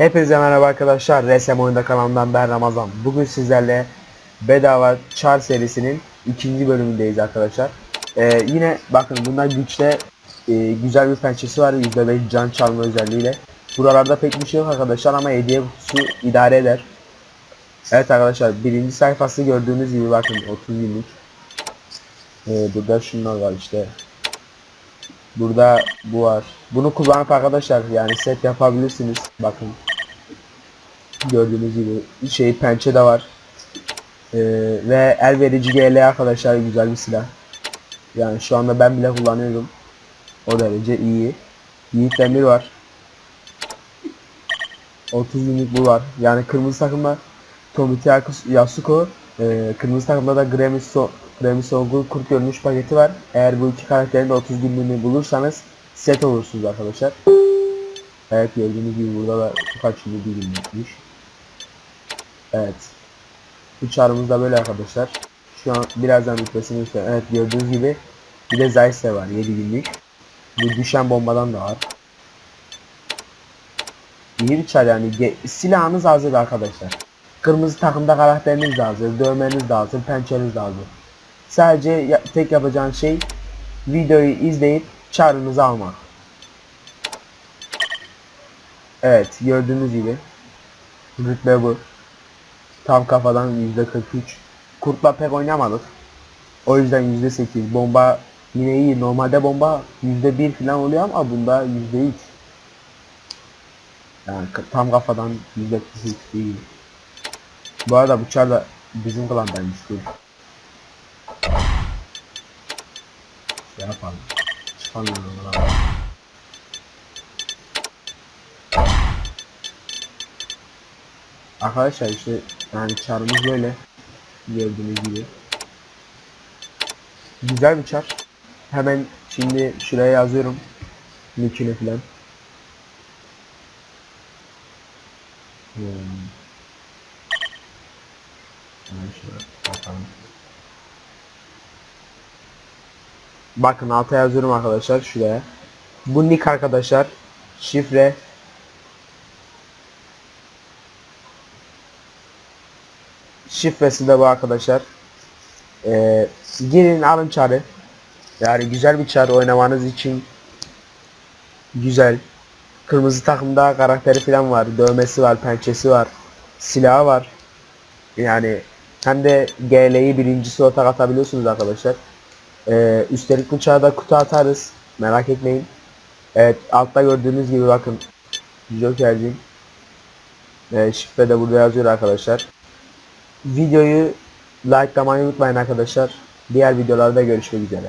Hepinize merhaba arkadaşlar. RSM Oyunda kanalından ben Ramazan. Bugün sizlerle bedava Char serisinin ikinci bölümündeyiz arkadaşlar. Ee, yine bakın bundan güçte e, güzel bir pençesi var. %5 can çalma özelliğiyle. Buralarda pek bir şey yok arkadaşlar ama hediye kutusu idare eder. Evet arkadaşlar birinci sayfası gördüğünüz gibi bakın 30 günlük. Ee, burada şunlar var işte. Burada bu var. Bunu kullanıp arkadaşlar yani set yapabilirsiniz. Bakın. Gördüğünüz gibi şey pençe de var. Ee, ve el verici GL arkadaşlar güzel bir silah. Yani şu anda ben bile kullanıyorum. O derece iyi. Yiğit Demir var. 30 günlük bu var. Yani kırmızı takımda Tomite Yasuko, e, kırmızı takımda da Grammy So Grammy Songul kurt görünüş paketi var. Eğer bu iki karakterin de 30 günlüğünü bulursanız set olursunuz arkadaşlar. Evet gördüğünüz gibi burada da kaç günlük bir günlükmüş. Evet. Bu da böyle arkadaşlar. Şu an birazdan bitmesini göstereyim. Evet gördüğünüz gibi bir de Zayse var 7 günlük. Bir düşen bombadan da var. İyi bir çar yani. Silahınız hazır arkadaşlar. Kırmızı takımda karakteriniz de hazır, dövmeniz de hazır, pençeniz de hazır. Sadece ya- tek yapacağın şey videoyu izleyip çağrınızı almak. Evet gördüğünüz gibi rütbe bu. Tam kafadan %43. Kurtla pek oynamadık. O yüzden %8. Bomba yine iyi. Normalde bomba %1 falan oluyor ama bunda %3. Yani tam kafadan %43 değil. Bu arada bıçağı da bizim klandaymış. Dur. Şey yapalım. Çıkamıyorum. Arkadaşlar işte yani çarımız böyle. Gördüğünüz gibi. Güzel bir çar. Hemen şimdi şuraya yazıyorum. Nickini falan. Hmm. Bakın alta yazıyorum arkadaşlar şuraya. Bu nick arkadaşlar. Şifre Şifresi de bu arkadaşlar. Ee, girin alın çarı. Yani güzel bir çar oynamanız için güzel. Kırmızı takımda karakteri falan var. Dövmesi var, pençesi var. Silahı var. Yani hem de GL'yi birinci slota atabiliyorsunuz arkadaşlar. Ee, üstelik bıçağı da kutu atarız. Merak etmeyin. Evet altta gördüğünüz gibi bakın. Joker'cim. Ee, şifre de burada yazıyor arkadaşlar. Videoyu likelamayı unutmayın arkadaşlar. Diğer videolarda görüşmek üzere.